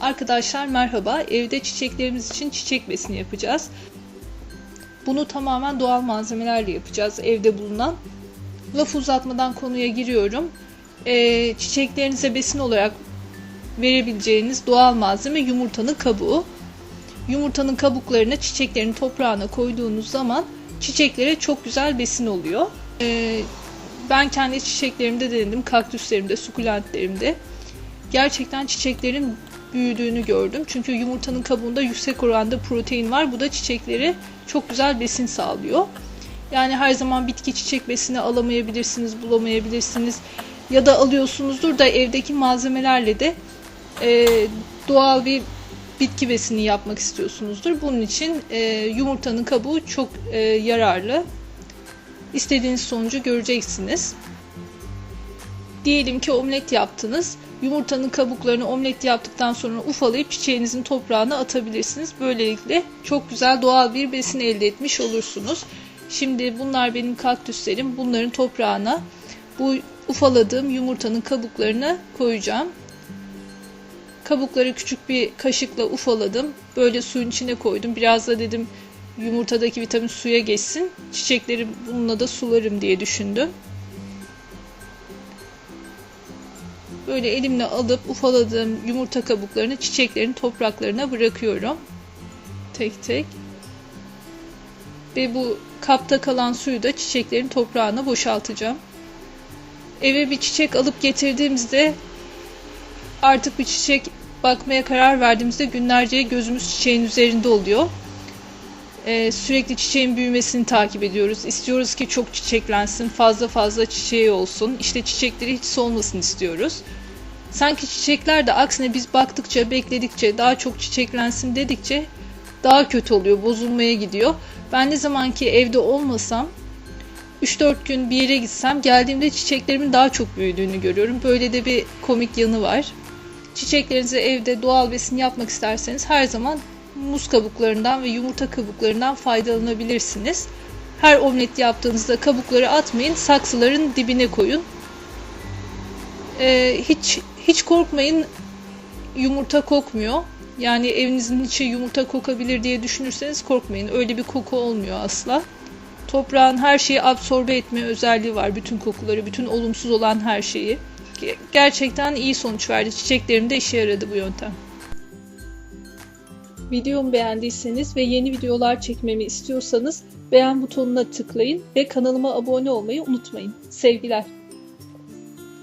Arkadaşlar merhaba. Evde çiçeklerimiz için çiçek besini yapacağız. Bunu tamamen doğal malzemelerle yapacağız evde bulunan. Laf uzatmadan konuya giriyorum. Ee, çiçeklerinize besin olarak verebileceğiniz doğal malzeme yumurtanın kabuğu. Yumurtanın kabuklarını çiçeklerin toprağına koyduğunuz zaman çiçeklere çok güzel besin oluyor. Ee, ben kendi çiçeklerimde denedim, kaktüslerimde, sukulentlerimde. Gerçekten çiçeklerin büyüdüğünü gördüm. Çünkü yumurtanın kabuğunda yüksek oranda protein var. Bu da çiçeklere çok güzel besin sağlıyor. Yani her zaman bitki çiçek besini alamayabilirsiniz, bulamayabilirsiniz. Ya da alıyorsunuzdur da evdeki malzemelerle de e, doğal bir bitki besini yapmak istiyorsunuzdur. Bunun için e, yumurtanın kabuğu çok e, yararlı. İstediğiniz sonucu göreceksiniz. Diyelim ki omlet yaptınız. Yumurtanın kabuklarını omlet yaptıktan sonra ufalayıp çiçeğinizin toprağına atabilirsiniz. Böylelikle çok güzel doğal bir besin elde etmiş olursunuz. Şimdi bunlar benim kaktüslerim. Bunların toprağına bu ufaladığım yumurtanın kabuklarını koyacağım. Kabukları küçük bir kaşıkla ufaladım. Böyle suyun içine koydum. Biraz da dedim yumurtadaki vitamin suya geçsin. Çiçekleri bununla da sularım diye düşündüm. Böyle elimle alıp ufaladığım yumurta kabuklarını çiçeklerin topraklarına bırakıyorum. Tek tek. Ve bu kapta kalan suyu da çiçeklerin toprağına boşaltacağım. Eve bir çiçek alıp getirdiğimizde artık bir çiçek bakmaya karar verdiğimizde günlerce gözümüz çiçeğin üzerinde oluyor. Ee, sürekli çiçeğin büyümesini takip ediyoruz. İstiyoruz ki çok çiçeklensin, fazla fazla çiçeği olsun. İşte çiçekleri hiç solmasın istiyoruz. Sanki çiçekler de aksine biz baktıkça, bekledikçe, daha çok çiçeklensin dedikçe daha kötü oluyor, bozulmaya gidiyor. Ben ne zaman ki evde olmasam 3-4 gün bir yere gitsem geldiğimde çiçeklerimin daha çok büyüdüğünü görüyorum. Böyle de bir komik yanı var. Çiçeklerinizi evde doğal besin yapmak isterseniz her zaman muz kabuklarından ve yumurta kabuklarından faydalanabilirsiniz. Her omlet yaptığınızda kabukları atmayın, saksıların dibine koyun. Ee, hiç hiç korkmayın, yumurta kokmuyor. Yani evinizin içi yumurta kokabilir diye düşünürseniz korkmayın. Öyle bir koku olmuyor asla. Toprağın her şeyi absorbe etme özelliği var. Bütün kokuları, bütün olumsuz olan her şeyi. Gerçekten iyi sonuç verdi. Çiçeklerimde işe yaradı bu yöntem. Videomu beğendiyseniz ve yeni videolar çekmemi istiyorsanız beğen butonuna tıklayın ve kanalıma abone olmayı unutmayın. Sevgiler.